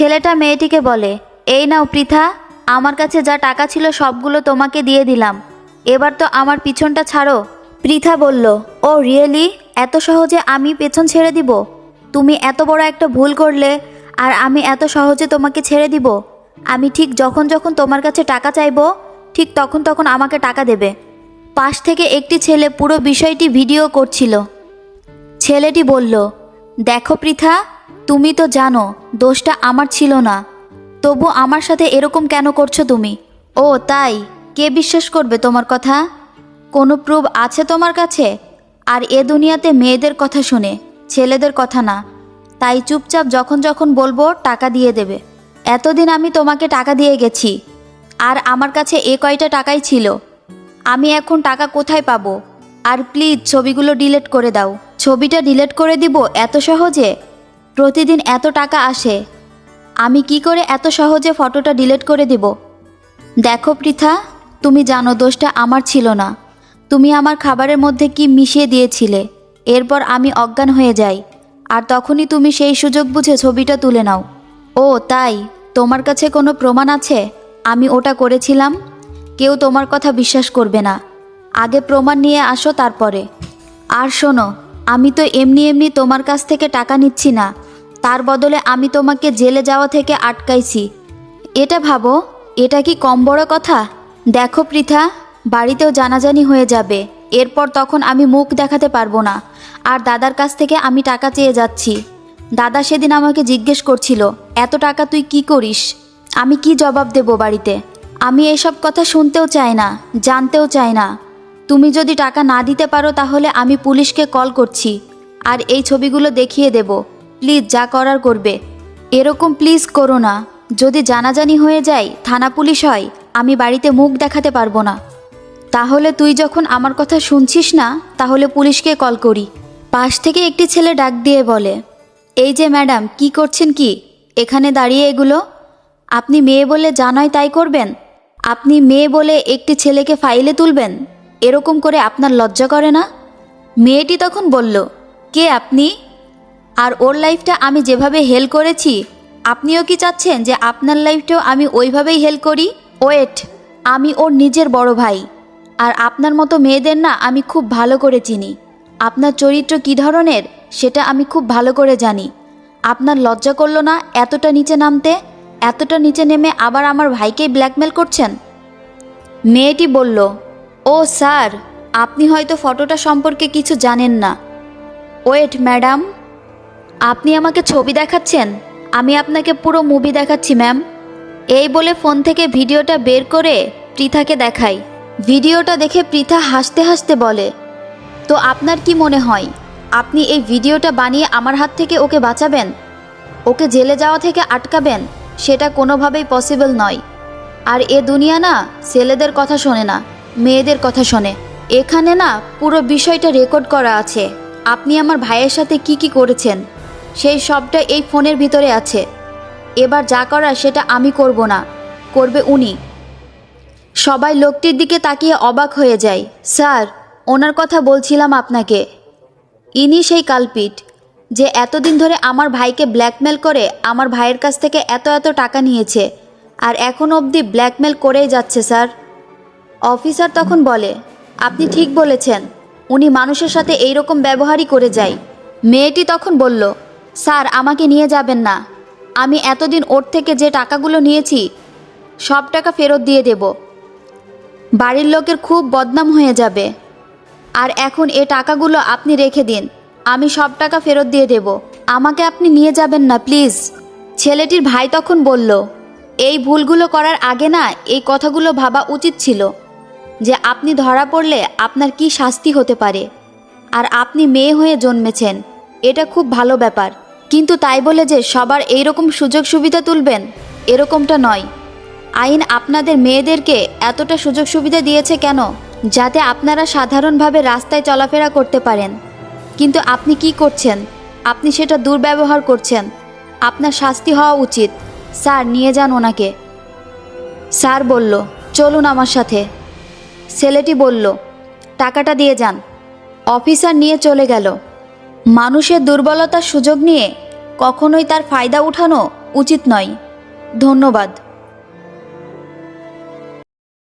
ছেলেটা মেয়েটিকে বলে, এই নাও পৃথা, আমার কাছে যা টাকা ছিল সবগুলো তোমাকে দিয়ে দিলাম। এবার তো আমার পিছনটা ছাড়ো। পৃথা বলল, ও, রিয়েলি? এত সহজে আমি পেছন ছেড়ে দিব? তুমি এত বড় একটা ভুল করলে, আর আমি এত সহজে তোমাকে ছেড়ে দিব? আমি ঠিক যখন যখন তোমার কাছে টাকা চাইব, ঠিক তখন তখন আমাকে টাকা দেবে। পাশ থেকে একটি ছেলে পুরো বিষয়টি ভিডিও করছিল। ছেলেটি বলল, দেখো পৃথা তুমি তো জানো, দোষটা আমার ছিল না। তবু আমার সাথে এরকম কেন করছ তুমি? ও, তাই। কে বিশ্বাস করবে তোমার কথা? কোনো প্রুফ আছে তোমার কাছে? আর এ দুনিয়াতে মেয়েদের কথা শুনে, ছেলেদের কথা না। তাই চুপচাপ যখন যখন বলব, টাকা দিয়ে দেবে। এতদিন আমি তোমাকে টাকা দিয়ে গেছি। আর আমার কাছে এ কয়টা টাকাই ছিল? আমি এখন টাকা কোথায় পাবো? আর প্লিজ ছবিগুলো ডিলিট করে দাও। ছবিটা ডিলেট করে দিব এত সহজে? প্রতিদিন এত টাকা আসে। আমি কি করে এত সহজে ফটোটা ডিলিট করে দিব? দেখো পৃথা, তুমি জানো দোষটা আমার ছিল না। তুমি আমার খাবারের মধ্যে কি মিশিয়ে দিয়েছিলে? এরপর আমি অজ্ঞান হয়ে যাই। আর তখনই তুমি সেই সুযোগ বুঝে ছবিটা তুলে নাও। ও, তাই? তোমার কাছে কোনো প্রমাণ আছে? আমি ওটা করেছিলাম। কেউ তোমার কথা বিশ্বাস করবে না। আগে প্রমাণ নিয়ে আসো তারপরে। আর শোনো, আমি তো এমনি এমনি তোমার কাছ থেকে টাকা নিচ্ছি না। তার বদলে আমি তোমাকে জেলে যাওয়া থেকে আটকাইছি। এটা ভাবো, এটা কি কম বড় কথা? দেখো পৃথা, বাড়িতেও জানাজানি হয়ে যাবে। এরপর তখন আমি মুখ দেখাতে পারব না। আর দাদার কাছ থেকে আমি টাকা চেয়ে যাচ্ছি। দাদা সেদিন আমাকে জিজ্ঞেস করছিল, এত টাকা তুই কি করিস? আমি কি জবাব দেব বাড়িতে? আমি এসব কথা শুনতেও চাই না, জানতেও চাই না। তুমি যদি টাকা না দিতে পারো তাহলে আমি পুলিশকে কল করছি। আর এই ছবিগুলো দেখিয়ে দেব। প্লিজ যা করার করবে। এরকম প্লিজ করো না। যদি জানাজানি হয়ে যায়, থানা পুলিশ হয়, আমি বাড়িতে মুখ দেখাতে পারব না। তাহলে তুই যখন আমার কথা শুনছিস না, তাহলে পুলিশকে কল করি। পাশ থেকে একটি ছেলে ডাক দিয়ে বলে, এই যে ম্যাডাম, কি করছেন কি? এখানে দাঁড়িয়ে এগুলো? আপনি মেয়ে বলে জানায় তাই করবেন? আপনি মেয়ে বলে একটি ছেলেকে ফাইলে তুলবেন? এরকম করে আপনার লজ্জা করে না? মেয়েটি তখন বলল, কে আপনি? আর ওর লাইফটা আমি যেভাবে হেল করেছি, আপনিও কি চাচ্ছেন যে আপনার লাইফটাও আমি ওইভাবেই হেল করি? ওয়েট, আমি ওর নিজের বড় ভাই। আর আপনার মতো মেয়েদের না আমি খুব ভালো করে চিনি। আপনার চরিত্র কী ধরনের, সেটা আমি খুব ভালো করে জানি। আপনার লজ্জা করল না এতটা নিচে নামতে? এতটা নিচে নেমে আবার আমার ভাইকেই ব্ল্যাকমেল করছেন? মেয়েটি বলল, ও স্যার, আপনি হয়তো ফটোটা সম্পর্কে কিছু জানেন না। Wait, madam. আপনি আমাকে ছবি দেখাচ্ছেন? আমি আপনাকে পুরো মুভি দেখাচ্ছি ম্যাম এই বলে ফোন থেকে ভিডিওটা বের করে পৃথাকে দেখাই। ভিডিওটা দেখে পৃথা হাসতে হাসতে বলে, তো আপনার কি মনে হয়, আপনি এই ভিডিওটা বানিয়ে আমার হাত থেকে ওকে বাঁচাবেন? ওকে জেলে যাওয়া থেকে আটকাবেন? সেটা কোনোভাবেই পসিবল নয়। আর এ দুনিয়া না ছেলেদের কথা শোনে না, মেয়েদের কথা শোনে। এখানে না পুরো বিষয়টা রেকর্ড করা আছে। আপনি আমার ভাইয়ের সাথে কি কি করেছেন? সেই সবটা এই ফোনের ভিতরে আছে। এবার যা করার সেটা আমি করব না, করবে উনি। সবাই লোকটির দিকে তাকিয়ে অবাক হয়ে যায়। স্যার, ওনার কথা বলছিলাম আপনাকে। ইনি সেই কালপিট, যে এতদিন ধরে আমার ভাইকে ব্ল্যাকমেল করে আমার ভাইয়ের কাছ থেকে এত এত টাকা নিয়েছে, আর এখন অবধি ব্ল্যাকমেল করেই যাচ্ছে, স্যার। অফিসার তখন বলে, আপনি ঠিক বলেছেন, উনি মানুষের সাথে এই রকম ব্যবহারই করে যায়। মেয়েটি তখন বলল স্যার, আমাকে নিয়ে যাবেন না। আমি এতদিন ওর থেকে যে টাকাগুলো নিয়েছি, সব টাকা ফেরত দিয়ে দেব। বাড়ির লোকের খুব বদনাম হয়ে যাবে। আর এখন এ টাকাগুলো আপনি রেখে দিন, আমি সব টাকা ফেরত দিয়ে দেব। আমাকে আপনি নিয়ে যাবেন না, প্লিজ। ছেলেটির ভাই তখন বলল, এই ভুলগুলো করার আগে না, এই কথাগুলো ভাবা উচিত ছিল, যে আপনি ধরা পড়লে আপনার কি শাস্তি হতে পারে। আর আপনি মেয়ে হয়ে জন্মেছেন এটা খুব ভালো ব্যাপার। কিন্তু তাই বলে যে সবার এই রকম সুযোগ সুবিধা তুলবেন, এরকমটা নয়। আইন আপনাদের মেয়েদেরকে এতটা সুযোগ সুবিধা দিয়েছে কেন? যাতে আপনারা সাধারণভাবে রাস্তায় চলাফেরা করতে পারেন। কিন্তু আপনি কি করছেন? আপনি সেটা দুর্ব্যবহার করছেন। আপনার শাস্তি হওয়া উচিত। স্যার, নিয়ে যান ওনাকে। স্যার বলল, চলুন আমার সাথে। ছেলেটি বলল, টাকাটা দিয়ে যান। অফিসার নিয়ে চলে গেল। মানুষের দুর্বলতার সুযোগ নিয়ে কখনোই তার ফায়দা উঠানো উচিত নয়। ধন্যবাদ।